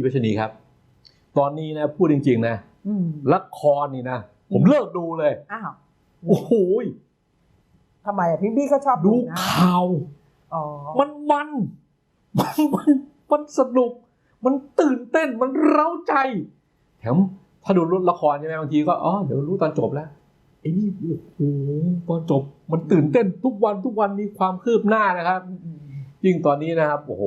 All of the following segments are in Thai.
พี่พัชนีครับ ตอนนี้นะพูดจริง ๆ นะอืมละครนี่นะผมอืมเลิกดูเลยอ้าวโอ้โหทำไมอะพี่พี่ก็ชอบดูดูนะข่าวอ๋อมันมันมันมันมันสนุก มันตื่นเต้นมันเร้าใจแถมถ้าดูละครใช่ไหมบางทีก็อ๋อเดี๋ยวรู้ตอนจบแล้วไอ้นี่โอ้โหตอนจบมันตื่นเต้นทุกวันทุกวันมีความคืบหน้านะครับอืมอืมยิ่งตอนนี้นะครับโอ้โห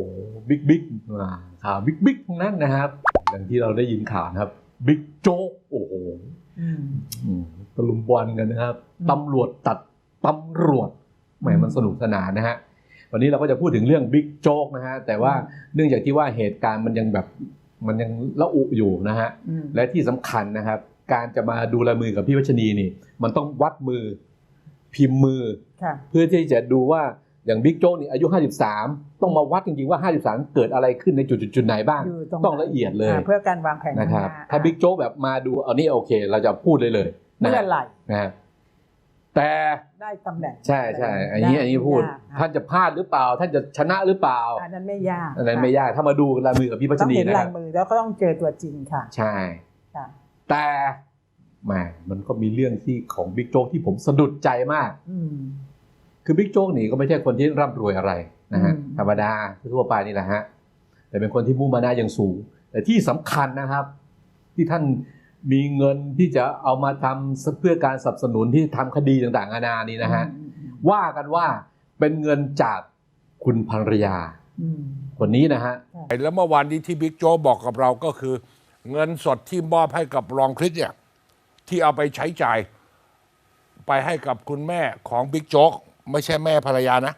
บิ๊กบิ๊กอ่า ข่าวบิ๊กบิ๊กทั้งนั้นนะครับ อย่างที่เราได้ยินข่าวนะครับบิ๊กโจ๊กโอ้โหอืมอืมตะลุมบอลกันนะครับอืมตำรวจตัดตำรวจแหมมันสนุกสนานนะฮะวันนี้เราก็จะพูดถึงเรื่องบิ๊กโจ๊กนะฮะแต่ว่าเนื่องจากที่ว่าเหตุการณ์มันยังแบบมันยังละอุอยู่นะฮะอืมและที่สำคัญนะครับ การจะมาดูลายมือกับพี่วัชนีนี่ มันต้องวัดมือพิมพ์มือค่ะเพื่อที่จะดูว่า อย่างบิ๊กโจ๊กนี่อายุ 53 ต้องมาวัดจริงๆว่า 53 เกิดอะไรขึ้นในจุดจุดๆไหนบ้างอยู่ตรงต้องละเอียดเลยาเพื่อการวางแผนนะครับข้งหถ้าบิ๊กโจ๊กแบบมาดูเอานี่โอเค เราจะพูดเลยเลยนะเมื่อฮะไหร่นะฮะแต่ได้ตำแหน่งใช่ใช่อันนี้อันนี้พูดยากท่านจะพลาดหรือเปล่า ท่านจะชนะหรือเปล่า อันนั้นไม่ยากอันนั้นไม่ยากถ้ามาดูลายมือกับพี่พัชต้องนีเห็นนะคลารัยบมือแล้วก็ต้องเจอตัวจริงค่ะ ใช่ค่ะแต่แหมมันก็มีเรื่องที่ของบิ๊กโจ๊กที่ผมสะดุดใจมากอืม คือบิ๊กโจ๊กนี่ก็ไม่ใช่คนที่ร่ำรวยอะไรนะฮะอืมธรรมดาทั่วไปนี่แหละฮะแต่เป็นคนที่มุ่งมานะอย่างสูง แต่ที่สำคัญนะครับ ที่ท่านมีเงินที่จะเอามาทำเพื่อการสนับสนุนที่ทำคดีต่างๆนานานี่นะฮะอืมอืมว่ากันว่าเป็นเงินจากคุณภรรยาอืมคนนี้นะฮะแล้วเมื่อวานนี้ที่บิ๊กโจ๊กบอกกับเราก็คือ เงินสดที่มอบให้กับรองคริสเนี่ยที่เอาไปใช้จ่าย ไปให้กับคุณแม่ของบิ๊กโจ๊ก ไม่ใช่แม่ภรรยานะ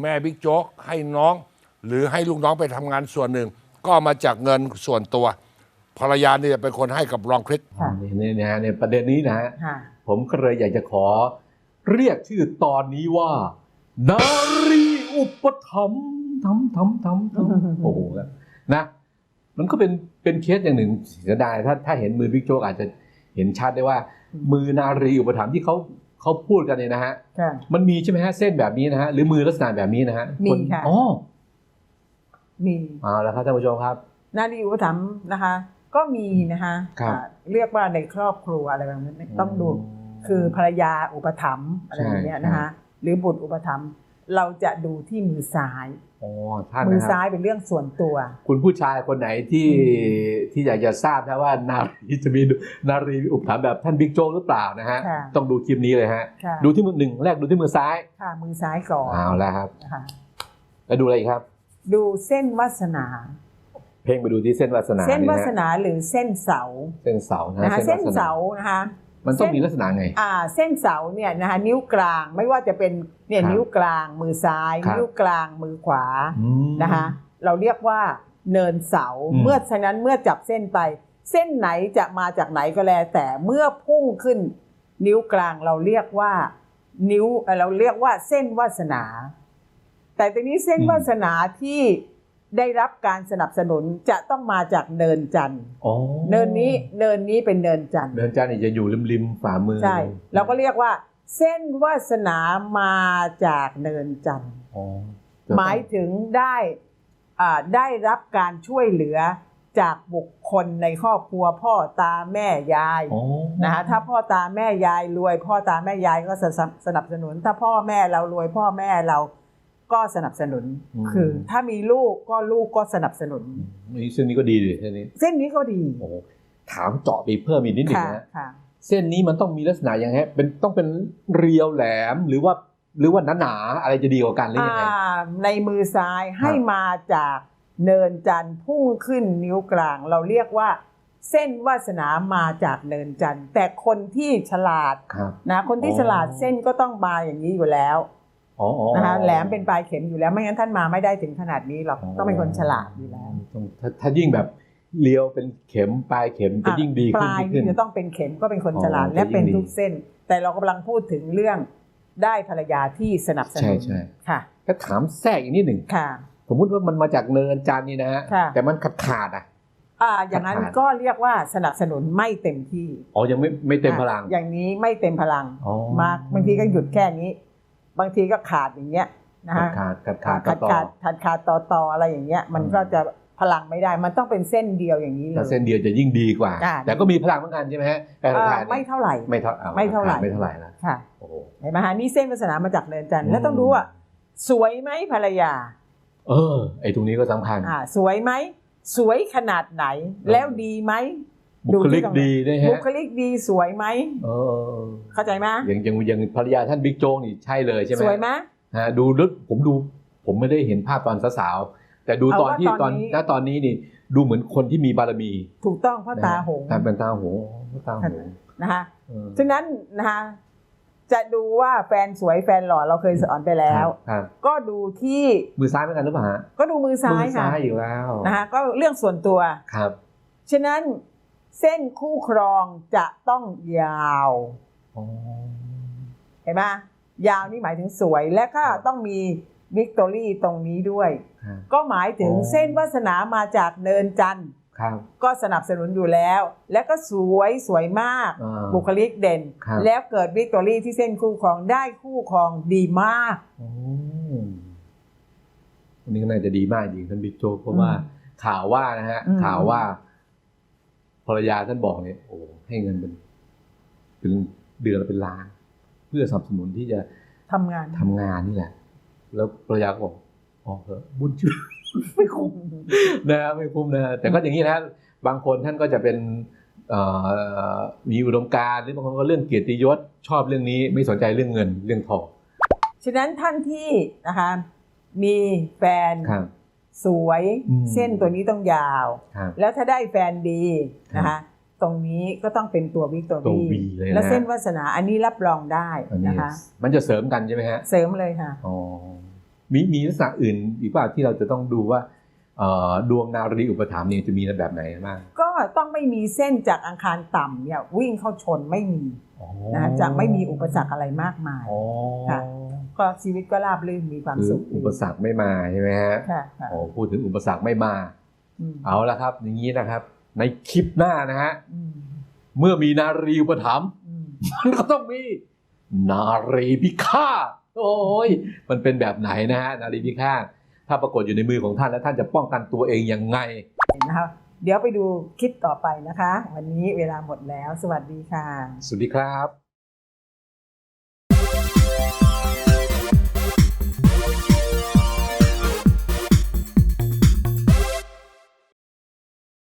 แม่บิ๊กโจ๊กให้น้อง หรือให้ลูกน้องไปทำงานส่วนหนึ่ง ก็มาจากเงินส่วนตัว ภรรยาเนี่ยเป็นคนให้กับรองคริสค่ะนี่นี่นะฮะในประเด็นนี้นะฮะค่ะ ผมก็เลยอยากจะขอ เรียกชื่อตอนนี้ว่า นารีอุปถัมภ์ทำทำทำทำโอ้โหนะ มันก็เป็นเป็นเคสอย่างหนึ่งเสียดายถ้าถ้าเห็นมือบิ๊กโจ๊กอาจจะเห็นชัดได้ว่า มือนารีอุปถัมภ์ที่เขา เขาพูดกันเนี่ยนะฮะค่ะมันมีใช่ไหมฮะเส้นแบบนี้นะฮะหรือมือลักษณะแบบนี้นะฮะมีนค่ะอ๋อมีเอาละครับท่านผู้ชมครับนาดีอุปถัมภ์นะคะ ก็มีนะคะครับอ่าเรียกว่าในครอบครัวอะไรแบบนั้นต้องดูคือภรรยาอุปถัมภ์อะไรอย่างเงี้ยใช่นะคะหรือบุตรอุปถัมภ์ เราจะดูที่มือซ้าย อ๋อท่านมือนะคซ้ารับยเป็นเรื่องส่วนตัว คุณผู้ชายคนไหนที่ที่อยากจะทราบนะว่านารีจะมีนารีอุปถัมภ์แบบท่านบิ๊กโจ๊กหรือเปล่านะฮะค่ะ ต้องดูคลิปนี้เลยฮะ ค่ะดูที่มือหนึ่งแรกดูที่มือซ้ายค่ะมือซ้ายก่อนเอาละครับ นะคะแล้วดูอะไรอีกครับ ดูเส้นวาสนา เพ่งไปดูที่เส้นวาสนาเส้นวาสะฮะนาหรือเส้นเสา เส้นเสานะนะคะฮะเส้นวสเสานะคะ มันต้องเส้นมีลักษณะไงอ่าเส้นเสาเนี่ยนะคะนิ้วกลางไม่ว่าจะเป็นเนี่ยครับนิ้วกลางมือซ้ายครับนิ้วกลางมือขวาอืมนะคะเราเรียกว่าเนินเสาอืมเมื่อฉะนั้นเมื่อจับเส้นไป เส้นไหนจะมาจากไหนก็แล้วแต่เมื่อพุ่งขึ้น นิ้วกลางเราเรียกว่า นิ้วเอ่อเราเรียกว่าเส้นวาสนา แต่ทีนี้เส้นวาสนาที่ ได้รับการสนับสนุนจะต้องมาจากเนินจันทร์อ๋อเนินนี้เนินนี้เป็นเนินจันทร์เนินจันทร์นี่จะอยู่ริมริมๆฝ่ามือใช่เราก็เรียกว่า เส้นวาสนามาจากเนินจันทร์ อ๋อหมายถึงได้อ่าได้รับการช่วยเหลือจากบุคคลในครอบครัวพ่อตาแม่ยายอ๋อนะคะถ้าพ่อตาแม่ยายรวย พ่อตาแม่ยายก็สนับสนับสนุน ถ้าพ่อแม่เรารวยพ่อแม่เรา ก็สนับสนุนคือ ถ้ามีลูกก็ลูกก็สนับสนุน นี่เส้นนี้ก็ดีเลยเส้นนี้เส้นนี้ก็ดีโอ้โหถามเจาะไปเพิ่มอีกนิดหนึ่งค่ะนะค่ะ เส้นนี้มันต้องมีลักษณะอย่างไรเป็นต้องเป็นเรียวแหลมหรือว่าหรือว่าหนาๆอะไรจะดีกว่ากันหรือยังไง อ่าในมือซ้ายให้มาจากเนินจันทร์พุ่งขึ้นนิ้วกลาง เราเรียกว่า เส้นวาสนามาจากเนินจันทร์แต่คนที่ฉลาดครับ นะคนที่อ๋อ ฉลาดเส้นก็ต้องมาอย่างนี้อยู่แล้วอ๋ออ๋อ นะคะแหลมเป็นปลายเข็มอยู่แล้วไม่งั้นท่านมาไม่ได้ถึงขนาดนี้หรอกต้องเป็นคนฉลาดอยู่แล้วต้องถ้าถ้ายิ่งแบบเลี้ยวเป็นเข็มปลายเข็มจะยิ่งดีปขึ้นลายดีขึ้นนี่จะต้องเป็นเข็มก็เป็นคนอ๋อฉลาดจะและเป็นยิ่งดีทุกเส้น แต่เรากำลังพูดถึงเรื่องได้ภรรยาที่สนับสนุนใช่ใช่ค่ะก็ถามแทรกอีกนิดหนึ่งค่ะ สมมุติว่ามันมาจากเนินจันทร์นี่นะฮะค่ะแต่มันขาดขาดๆอะอ่าอย่างนั้นขาดก็เรียกว่าสนับสนุนไม่เต็มที่อ๋อยังไม่ไม่เต็มพลังอะอย่างนี้ไม่เต็มพลังอ๋อมากบางทีก็หยุดแค่นี้ บางทีก็ขาดอย่างเงี้ยนะขาฮะดขาดขาดขาดขาดต่อขาดขาดขาดต่อต่ออะไรอย่างเงี้ย มันอืมก็จะพพลังไม่ได้ มันต้องเป็นเส้นเดียวอย่างนี้เลถ้ายเส้นเดียวจะยิ่งดีกว่าอ่า แต่ก็มีพลังเหมือนกันใช่ไหมฮะแปลเอ่อทานไม่เนี่ยเท่าไหร่ไม่เท่าอไม่เท่าไหร่ไม่เท่าไหร่นะค่ะโอ้โหเห็นไหมฮะนี่เส้นวาสนามาจากเนินจันทร์แล้วอืมต้องดูว่าสวยไหมภรรยา เออ ไอ้ตรงนี้ก็สำคัญ อ่า สวยไหม สวยขนาดไหน แล้วดีไหม บุคลิกดีด้วยบุฮะคลิกดีสวยไหมเออเข้าใจไหมอย่างอย่างอย่างภรรยาท่านบิ๊กโจ๊กนี่ใช่เลยใช่ไหมสวยไหมฮะดูแล้วผมดูผมไม่ได้เห็นภาพตอนสาวๆแต่ดูเอาตอนว่าที่ตตออนนนี้ณตอนนี้นี่ดูเหมือนคนที่มีบารมี ถูกต้องเพราะตาหงนะฮะเป็นตาหงตาหงนะคะเออฉะนั้นนะคะจะดูว่าแฟนสวยแฟนหล่อเราเคยสอนไปแล้วครับก็ดูที่มือซ้ายเหมือนกันหรือเปล่าฮะก็ดูมือซ้ายมือค่ะซ้ายอีกแล้วนะคะก็เรื่องส่วนตัวครับ ฉะนั้น เส้นคู่ครองจะต้องยาวอ๋อเห็นไหมยาวนี่หมายถึงสวยและก็ต้องมีวิกตอรี่ตรงนี้ด้วยครับก็หมายถึงอ๋อเส้นวาสนามาจากเนินจันทร์ครับก็สนับสนุนอยู่แล้ว และก็สวยสวยมากอ่าบุคลิกเด่นครับแล้วเกิดวิกตอรี่ที่เส้นคู่ครองได้คู่ครองดีมากอืมอันนี้ก็น่าจะดีมากจริงท่านบิ๊กโจ๊กเพราะว่าอืมข่าวว่านะฮะอืมข่าวว่า ภรรยาท่านบอกเนี่ยโอ้ให้เงินเป็นเป็นเดือนละเป็นล้าน เพื่อสนับสนุนที่จะทำงานทำงานนี่แหละ แล้วภรรยาก็บอกอ๋อเหอะบุญชื่อไม่คุ้มนะฮะไม่คุ้มนะฮะแต่ก็อย่างนี้นะฮะบางคนท่านก็จะเป็นเอ่อมีอุดมการณ์หรือบางคนก็เรื่องเกียรติยศชอบเรื่องนี้ไม่สนใจเรื่องเงินเรื่องทองฉะนั้นท่านที่นะคะมีแฟนครับ สวยอืมเส้นตัวนี้ต้องยาวครับแล้วถ้าได้แฟนดีนะครัคะบตรงนี้ก็ต้องเป็นตัววิกตอตัวรี่ V เลยนะและเส้นวาสนาอันนี้รับรองได้อันนี้นะคะ มันจะเสริมกันใช่ไหมฮะเสริมเลยค่ะอ๋อมีมีลักษณะอื่นอีกเปล่าที่เราจะต้องดูว่าเอ่อดวงนารีอุปถัมภ์เนี่ยจะมีแบบไหนบ้างก็ต้องไม่มีเส้นจากอังคารต่ำเนี่ยวิ่งเข้าชนไม่มีอ๋อนะคะจะไม่มีอุปสรรคอะไรมากมายอ๋อค่ะ ก็ชีวิตก็ราบรื่นมีความคือสุขอุปสรรคไม่มาใช่ไหมฮะค่ะค่ะโอ้พูดถึงอุปสรรคไม่มาอืมเอาละครับ อย่างนี้นะครับ ในคลิปหน้านะฮะอืมเมื่อมีนารีอุปถัมภ์อืมมันก็ต้องมีนารีพิฆาตโอ้ยมันเป็นแบบไหนนะฮะนารีพิฆาตถ้าปรากฏอยู่ในมือของท่านแล้วท่านจะป้องกันตัวเองยังไงนะคะเดี๋ยวไปดูคลิปต่อไปนะคะ วันนี้เวลาหมดแล้ว สวัสดีค่ะ สวัสดีครับ